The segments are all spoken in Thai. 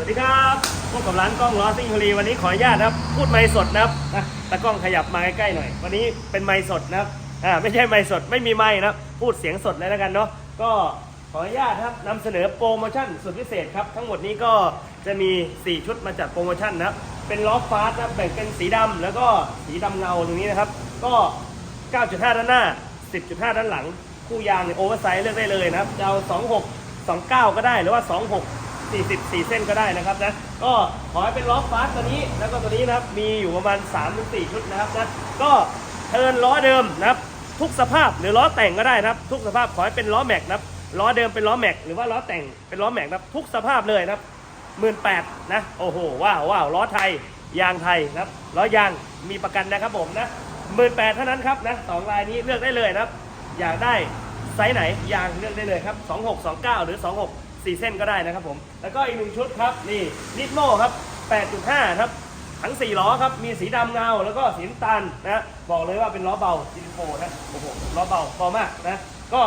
วัสดีครับพบกับร้านกล้องล้อซิ่งบุรีวันนี้ขออนุญาตนะครับ พูดไมค์สดนะครับนะตากล้องขยับมาใกล้ๆหน่อย วันนี้เป็นไมค์สดนะครับอ่าไม่ใช่ไมค์สดไม่มีไมค์นะพูดเสียงสดเลยแล้วกันเนาะก็ขออนุญาตครับนำเสนอโปรโมชั่นสุดพิเศษครับ ทั้งหมดนี้ก็จะมี 4 ชุดมาจัดโปรโมชั่นนะครับ เป็นล้อฟาสต์นะแบ่งเป็นสีดำแล้วก็สีดำเงาตรงนี้นะครับ ก็ 9.5 ด้านหน้า 10.5 ด้านหลัง คู่ยางเนี่ยโอเวอร์ไซส์เลือกได้เลยนะครับจะเอา26 29 ก็ได้หรือว่า 26 44เส้นก็ได้นะครับนะ ก็ขอให้เป็นล้อฟาสต์ตัวนี้ แล้วก็ตัวนี้นะครับ มีอยู่ประมาณ3-4ชุดนะครับนะ ก็เทินล้อเดิมนะครับทุกสภาพหรือล้อแต่งก็ได้นะครับ ทุกสภาพขอให้เป็นล้อแม็กนะครับล้อเดิมเป็นล้อแม็กหรือว่าล้อแต่งเป็นล้อแม็กนะครับทุกสภาพเลยนะครับหมื่นแปดนะโอ้โหว้าวว้าวล้อไทยยางไทยนะครับล้อยางมีประกันนะครับผมนะหมื่นแปดเท่านั้นครับนะสองลายนี้เลือกได้เลยนะครับ อยากได้ไซส์ไหนยางเลือกได้เลยครับ 26 29 หรือ 26 4เส้นก็ได้นะครับผม แล้วก็อีกหนึ่งชุดครับนี่นิดโมครับ 8.5 ครับ ทั้ง 4 ล้อครับ มีสีดำเงา แล้วก็สีน้ำตาลนะ บอกเลยว่าเป็นล้อเบาซิลิโคนนะโอ้โหล้อเบาเบามากนะ ก็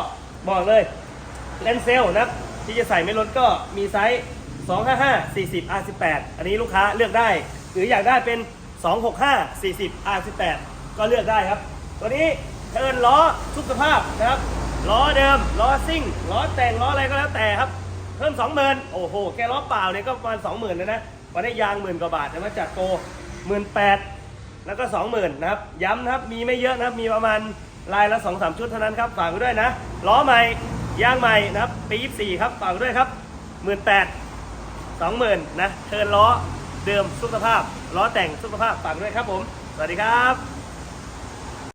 บอกเลยเลนเซลนะที่จะใส่ไม่ล้นก็มีไซส์ 255 40 R18 อันนี้ลูกค้าเลือกได้ หรืออยากได้เป็น 265 40 R18 ก็เลือกได้ครับ ตัวนี้เทินล้อทุกสภาพนะครับล้อเดิมล้อซิ่งล้อแต่งล้ออะไรก็แล้วแต่ครับ พิ่ม 20,000 โอ้โห แค่ล้อเปล่าเนี่ยก็ประมาณ 20,000เลยนะ วันนี้ยางหมื่นกว่าบาทแต่มาจัดโปร18,000 แล้วก็ 20,000 นะครับ ย้ำนะครับ มีไม่เยอะนะครับ มีประมาณลายละ 2-3 ชุดเท่านั้นครับ ฝากไว้ด้วยนะ ล้อใหม่ ยางใหม่นะครับ ปี 24 ครับ ฝากไว้ด้วยครับ 18,000 20,000 นะเทิร์นล้อเดิมสุขภาพ ล้อแต่งสุขภาพ ฝากด้วยครับผม สวัสดีครับ